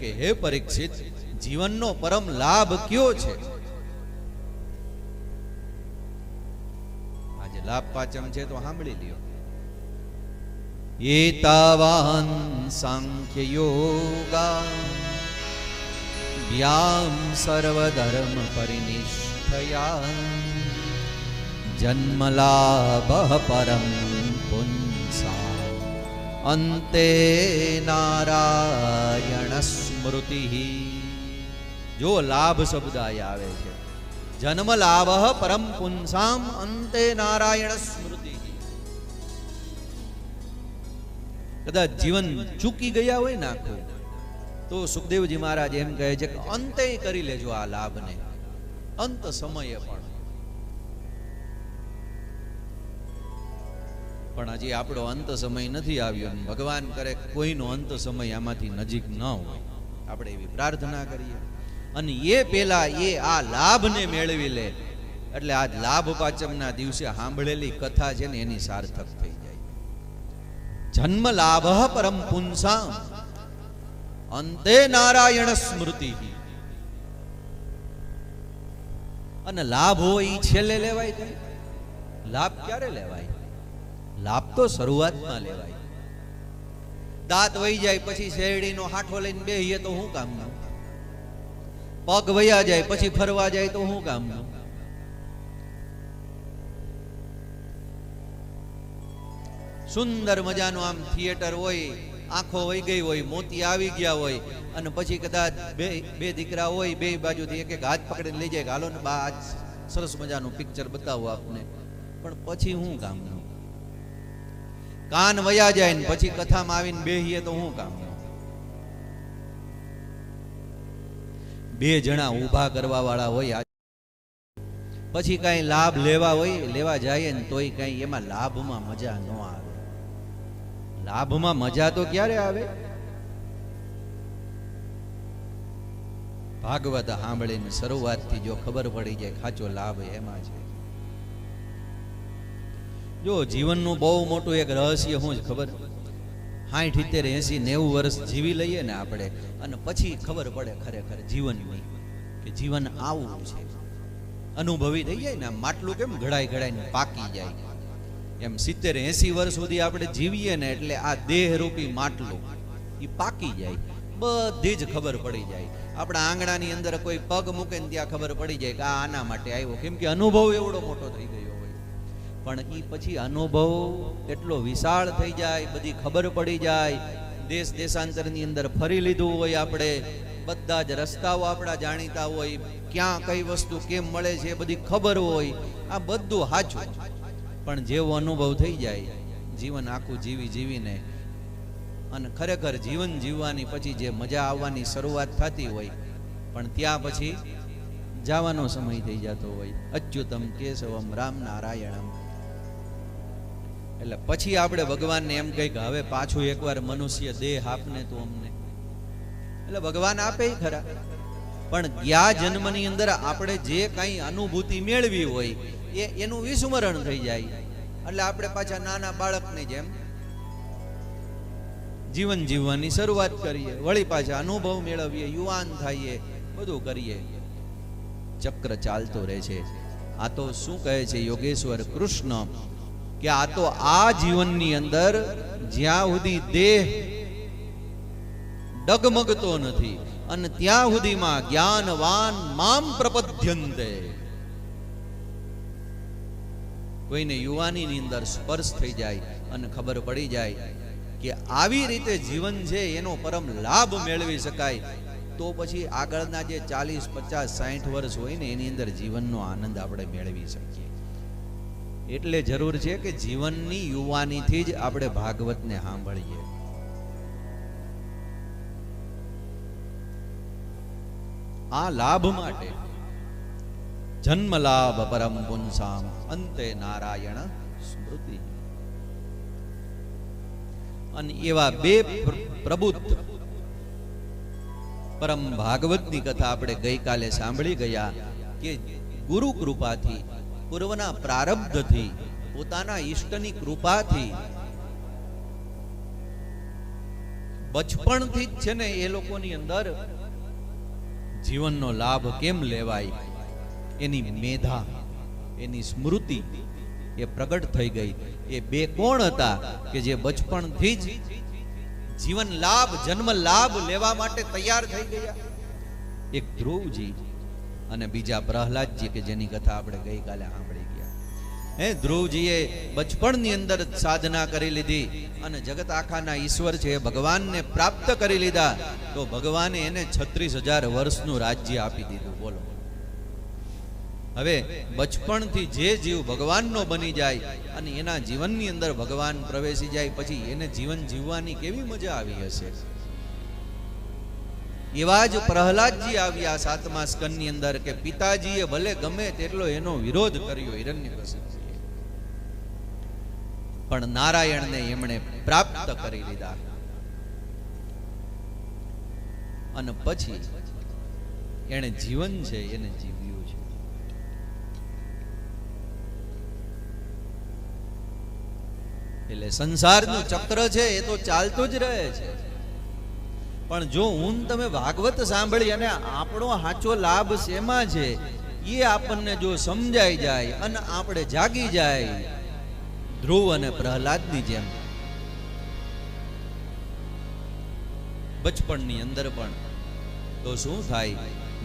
કે, હે પરીક્ષિત, જીવનનો પરમ લાભ કયો છે? આજે લાભ પાચમ છે તો સાંભળી લ્યો. એતાવાન સાંખ્ય યોગા વ્યામ સર્વધર્મ પરિનિષ્ઠયા જન્મલાભ પરમ અંતે નારાયણ સ્મૃતિ. જો લાભ શબ્દ આવે છે. જન્મ લાભ પરમ પુંસામ અંતે નારાયણ સ્મૃતિ. કદાચ જીવન ચૂકી ગયા હોય ને તો સુખદેવજી મહારાજ એમ કહે છે કે અંતે કરી લેજો આ લાભને. અંત સમયે પણ. પણ હજી આપણો અંત સમય નથી આવ્યો. ભગવાન કરે કોઈનો અંત સમય આમાંથી નજીક ન હોય. આપણે એવી પ્રાર્થના કરીએ. અને એ પેલા એ આ લાભને મેળવી લે. એટલે આ લાભ પાચમના દિવસે સાંભળેલી કથા છે ને એની સાર્થક થઈ જાય. જન્મ લાભ પરમ પુંસામ. અંતે નારાયણ સ્મૃતિ. અને લાભ હોય એ છેલ્લે લેવાય લાભ ક્યારે લેવાય? લાભ તો શરૂઆતમાં લેવાય. દાંત વહી જાય પછી શેરડીનો હાઠો લઈને બેહીએ તો શું કામનું પગ વયા જાય પછી ફરવા જાય તો શું કામનું સુંદર મજાનું આમ થિયેટર હોય, આંખો વહી ગઈ હોય, મોતી આવી ગયા હોય, અને પછી કદાચ બે બે દીકરા હોય, બે બાજુથી એક એક હાથ પકડીને લઈ જાય હાલો ને બા સરસ મજાનું પિક્ચર બતાવો આપને. પણ પછી હું કામનું કાન વયા જાય ને પછી કથામાં આવીને બેહીએ તો હું કામ બે જણા ઊભા કરવા વાળા હોય પછી કઈ લાભ લેવા હોય, લેવા જાય ને તોય કઈ એમાં લાભમાં મજા ન આવે. લાભમાં મજા તો ક્યારે આવે? ભાગવત સાંભળીને શરૂઆતથી જો ખબર પડી જાય ખાચો લાભ એમાં છે. જો જીવનનું બહુ મોટું એક રહસ્ય શું જ ખબર? સાઠ ઇત્તેર એસી, નેવું વર્ષ જીવી લઈએ ને આપણે, અને પછી ખબર પડે ખરેખર જીવનની કે જીવન આવું છે. અનુભવી થઈ જાય ને માટલું કેમ ઘડાઈ ઘડાઈને પાકી જાય? એમ સિત્તેર, એસી વર્ષ સુધી આપણે જીવીએ ને એટલે આ દેહરૂપી માટલું એ પાકી જાય. બધી જ ખબર પડી જાય. આપણા આંગણાની અંદર કોઈ પગ મૂકે ને ત્યાં ખબર પડી જાય કે આ આના માટે આવ્યો. કેમ કે અનુભવ એવડો મોટો થઈ ગયો હોય. પણ એ પછી અનુભવ એટલો વિશાળ થઈ જાય, બધી ખબર પડી જાય. દેશ દેશાંતરની અંદર ફરી લીધું હોય આપણે. બધા જ રસ્તાઓ આપણા જાણીતા હોય. ક્યાં કઈ વસ્તુ કેમ મળે છે બધી ખબર હોય. આ બધું સાચું પણ જેવો અનુભવ થઈ જાય, જીવન આખું જીવી જીવીને અને ખરેખર જીવન જીવવાની પછી જે મજા આવવાની શરૂઆત થતી હોય, પણ ત્યાં પછી જવાનો સમય થઈ જતો હોય. અચ્યુતમ કેશવમ રામ નારાયણમ એટલે પછી આપણે ભગવાનને એમ કહી કે હવે પાછું એકવાર મનુષ્ય દેહ આપને તું અમને. એટલે ભગવાન આપે ખરા. પણ ગયા જન્મની અંદર આપણે જે કઈ અનુભૂતિ મેળવી હોય, એ એનું વિસ્મરણ થઈ જાય. એટલે આપણે પાછા નાના બાળકની જેમ જીવન જીવવાની શરૂઆત કરીએ, વળી પાછા અનુભવ મેળવીએ, યુવાન થઈએ, બધું કરીએ. ચક્ર ચાલતો રહે છે. આ તો શું કહે છે યોગેશ્વર કૃષ્ણ? કે આ તો આ જીવનની અંદર જ્યાં સુધી દેહ ડગમગતો નથી અને ત્યાં સુધીમાં જ્ઞાનવાન મામ પ્રપદ્યંતે. કોઈને યુવાનીની અંદર સ્પર્શ થઈ જાય અને ખબર પડી જાય કે આવી રીતે જીવન છે એનો પરમ લાભ મેળવી શકાય, તો પછી આગળના જે ચાલીસ, પચાસ સાઠ વર્ષ હોય ને એની અંદર જીવનનો આનંદ આપણે મેળવી શકીએ. એટલે જરૂર છે કે જીવનની યુવાનીથી જ આપણે ભાગવતને સાંભળીએ. આ લાભ માટે જન્મ લાભ પરમ પુંસામ અંતે નારાયણ સ્મૃતિ. અને એવા બે પ્રબુદ્ધ પરમ ભાગવતની કથા આપણે ગઈકાલે સાંભળી ગયા કે ગુરુ કૃપાથી પૂર્વના પ્રારબ્ધથી, પોતાના ઈષ્ટની કૃપાથી. બચપણથી જ છે ને એ લોકોની અંદર જીવનનો લાભ કેમ લેવાય? એની મેધા, એની સ્મૃતિ એ પ્રગટ થઈ ગઈ. એ બે કોણ હતા કે જે બચપણથી જ જીવન લાભ, જન્મ લાભ લેવા માટે તૈયાર થઈ ગયા? એક ધ્રુવજી અને બીજા પ્રહલાદજી કે જેની કથા આપણે ગઈકાલે સાંભળી ગયા. હે ધ્રુવજીએ બચપણની અંદર સાધના કરી લીધી અને જગત આખાના ઈશ્વર છે ભગવાનને પ્રાપ્ત કરી લીધા, તો ભગવાને એને છત્રીસ હજાર વર્ષનું રાજ્ય આપી દીધું. બોલો. હવે બચપણથી જે જીવ ભગવાનનો બની જાય અને એના જીવનની અંદર ભગવાન પ્રવેશી જાય, પછી એને જીવન જીવવાની કેવી મજા આવી હશે? એવા જ પ્રહલાદજી આવ્યા સાતમા સ્કંદની અંદર કે પિતાજીએ ભલે ગમે તેટલો એનો વિરોધ કર્યો હિરણ્યકશિપુએ પણ નારાયણને એમણે પ્રાપ્ત કરી લીધા. અને પછી એને જીવન છે એને જીવ્યું છે. એટલે સંસારનું ચક્ર છે એ તો ચાલતું જ રહે છે. પણ જો હું ને તમે ભાગવત સાંભળી અને આપણો સાચો લાભ શેમાં છે? એ આપણને જો સમજાઈ જાય અને આપણે જાગી જાય. ધ્રુવ અને પ્રહલાદની જેમ. બચપણની અંદર પણ. તો શું થાય?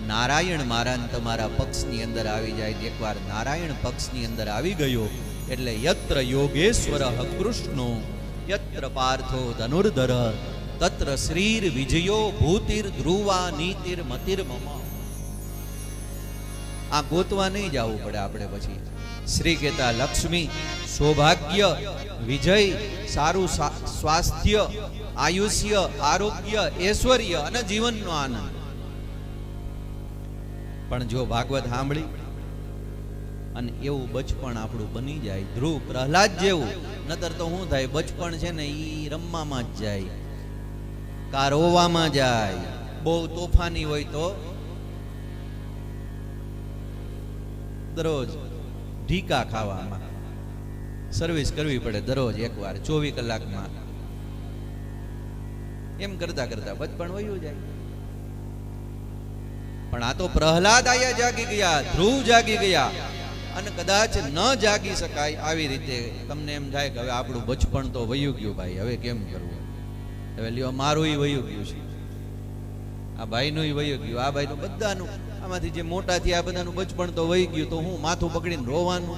નારાયણ મારા ને તમારા પક્ષની અંદર આવી જાય એકવાર નારાયણ પક્ષની અંદર આવી ગયો, એટલે યત્ર યોગેશ્વર કૃષ્ણો, યત્ર પાર્થો ધનુર્ધર તત્ર શ્રીર વિજયો ભૂતિર ધ્રુવા નીતિર મતિર મમ આ ગોતવા નહીં જવું પડે આપણે પછી શ્રી કહેતા લક્ષ્મી સૌભાગ્ય વિજય સારું સ્વાસ્થ્ય આયુષ્ય આરોગ્ય ઐશ્વર્ય અને જીવનનો આનંદ પણ જો ભાગવત સાંભળી અને એવું બચપણ આપણું બની જાય ધ્રુવ પ્રહલાદ જેવું નતર તો શું થાય બચપણ છે ને એ રમવામાં જ જાય કા રોવામાં જાય. બહુ તોફાની હોય તો દરરોજ ઢીકા ખાવામાં. સર્વિસ કરવી પડે દરરોજ એકવાર, ચોવીસ કલાકમાં. એમ કરતા કરતા બચપણ વયું જાય. પણ આ તો પ્રહલાદ આયા જાગી ગયા, ધ્રુવ જાગી ગયા. અને કદાચ ન જાગી શકાય આવી રીતે. તમને એમ થાય કે હવે આપણું બચપણ તો વયું ગયું ભાઈ, હવે કેમ કરવું? હવે લ્યો, મારું એ વયું ગયું છે. આ ભાઈનું વયું ગયું. આ ભાઈનું બધાનું, આમાંથી જે મોટા થયા, આ બધાનું બચપણ તો વહી ગયું. તો હું માથું પકડીને રોવાનું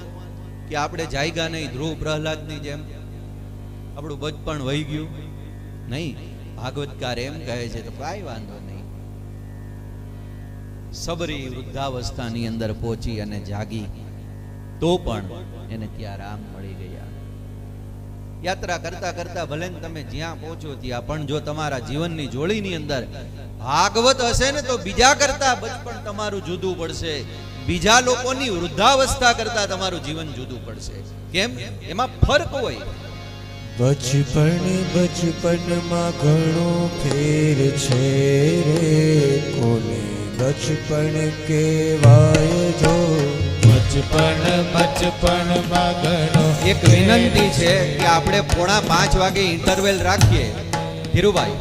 કે આપણે જાયગા નહીં, ધ્રુવ પ્રહલાદની જેમ. આપણું બચપણ વહી ગયું. નહીં, ભાગવતકાર એમ કહે છે તો કાંઈ વાંધો નહીં. સબરી વૃદ્ધાવસ્થાની અંદર પહોંચી અને જાગી. તો પણ એને ત્યાં રામ મળી ગયા. યાત્રા કરતા કરતા ભલે ને તમે જ્યાં પહોંચો ત્યાં પણ જો તમારા જીવનની જોડીની અંદર ભાગવત હશે ને તો બીજા કરતા બચપણ તમારું જુદું પડશે. બીજા લોકોની વૃદ્ધાવસ્થા કરતા તમારું જીવન જુદું પડશે. કેમ? એમાં ફરક હોય. બચપણ બચપણમાં ઘણો ફેર છે રે કોને? બચપણ કેવાય જો બચપણ બચપણમાં ઘણો એક વિનંતી છે કે આપણે પોણા પાંચ વાગે ઇન્ટરવેલ રાખીએ. ધીરુભાઈ,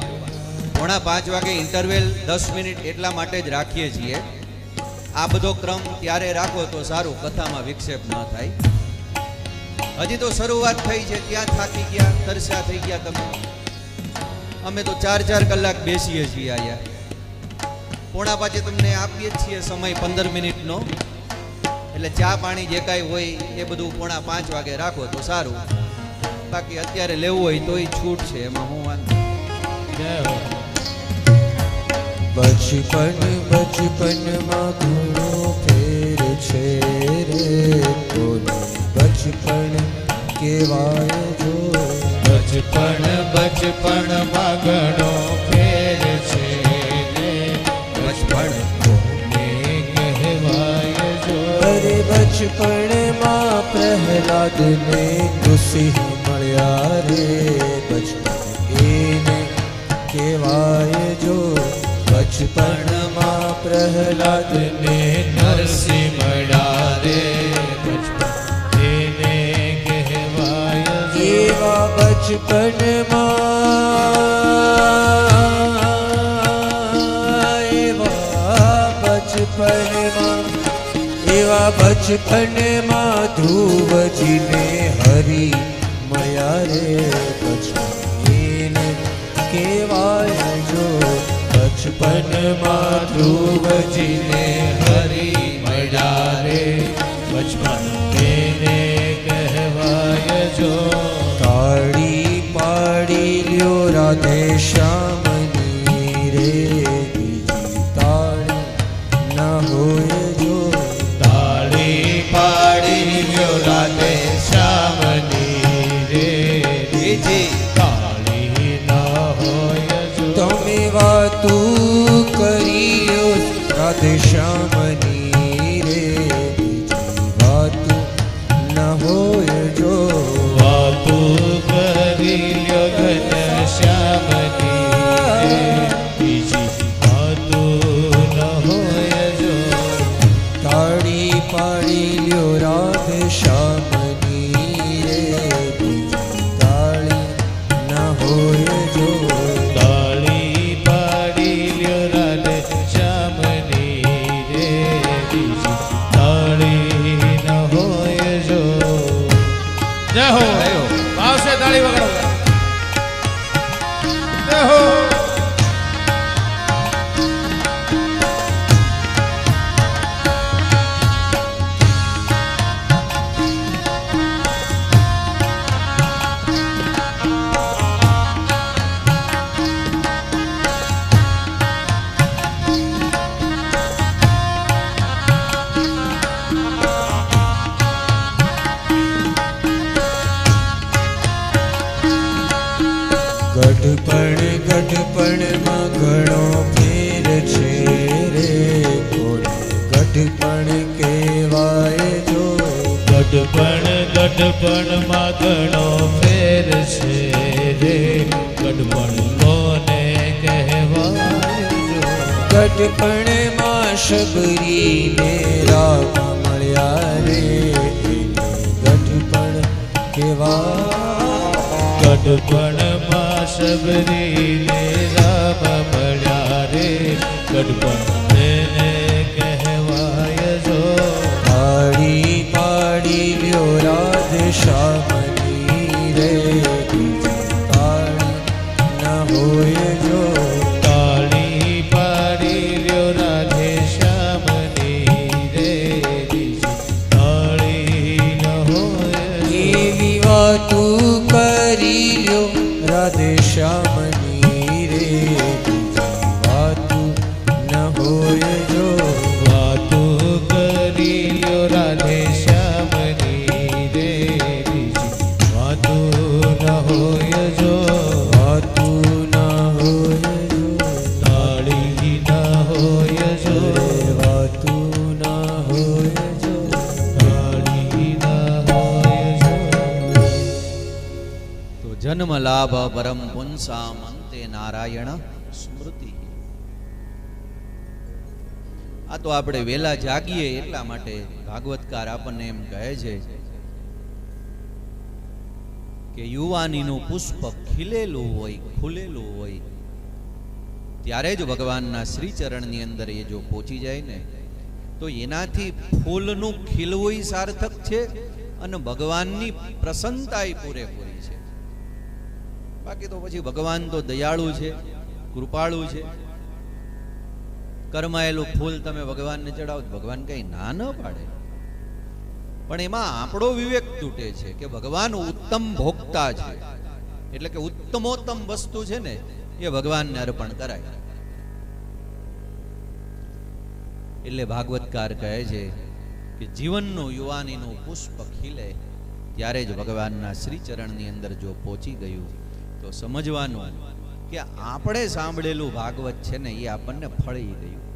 પોણા પાંચ વાગે ઇન્ટરવેલ દસ મિનિટ એટલા માટે જ રાખીએ છીએ. આ બધો ક્રમ ત્યારે રાખો તો સારું કથામાં વિક્ષેપ ન થાય. હજી તો શરૂઆત થઈ છે, ત્યાં થાકી ગયા તરસા થઈ ગયા તમે. અમે તો ચાર ચાર કલાક બેસીએ છીએ અહીંયા. પોણા પાંચે તમને આપીએ છીએ સમય પંદર મિનિટનો. એટલે ચા પાણી જે કાંઈ હોય એ બધું પોણા પાંચ વાગે રાખો તો સારું. બાકી અત્યારે લેવું હોય તોય છૂટ છે એમાં હું વાંધો બચપન બચપણ બચપનમાં ઘણો ફેર છે રે કોને બચપણ કેવાય જો બચપણ બચપણમાં ઘણો ફેર છે રે. બચપણ बचपन माँ प्रहलाद ने गुस्सी मरिया बचपन ने। केवाय जो बचपन माँ प्रहलाद ने नरसी मरिया रे बचपन ने। बचपन माँ बचपन બચપનમાં એવા બચપનમાં ધ્રુવજીને હરી મયા રે બચપન કેવાય જો બચપનમાં ધ્રુવજીને હરી મળ્યા રે બચપન તેને કહેવાય જો કાળી પાડી લ્યો રાધે શ્યામની ગઢપણમાં ઘણો ફેર છે રે ગઢપણ કહેવાય જો. ગઢપણ ગઢપણમાં ઘણો ફેર છે રે. ગઢપણ કોને કહેવાય ગઢપણમાં શબરીને રામ મળ્યા રે. ગઢપણ કહેવાય. ગઢપણમાં શબરીને રામ મળ્યા રે ગઢપણ તેને કહેવાય જો. પાડી પાડી લ્યો રાધે શ્યામની રે. પાડી ન હોય જો. લાભ પરમ પુંસામ અંતે નારાયણ સ્મૃતિ આ તો આપણે વેલા જાગીએ એટલા માટે ભાગવતકાર આપણને એમ કહે છે કે યુવાનીનું પુષ્પ ખીલેલું હોય, ખુલેલું હોય, ત્યારે જ ભગવાનના શ્રી ચરણની અંદર એ જો પહોંચી જાય ને, તો એનાથી ફૂલનું ખીલવું સાર્થક છે અને ભગવાનની પ્રસન્નતા પૂરેપૂરી છે. બાકી તો પછી ભગવાન તો દયાળુ છે, કૃપાળુ છે. કરમાયેલું ફૂલ તમે ભગવાનને ચડાવો ભગવાન કઈ ના ન પાડે. પણ એમાં આપણો વિવેક તૂટે છે કે ભગવાન ઉત્તમ ભોગતા છે. એટલે કે ઉત્તમોત્તમ વસ્તુ છે ને, એ ભગવાનને અર્પણ કરાય. એટલે ભાગવતકાર કહે છે કે જીવનનું યુવાનીનું પુષ્પ ખીલે, ત્યારે જ ભગવાનના શ્રી ચરણની અંદર જો પહોંચી ગયું તો સમજવાનું કે આપણે સાંભળેલું ભાગવત છે ને એ આપણને ફળી ગયું.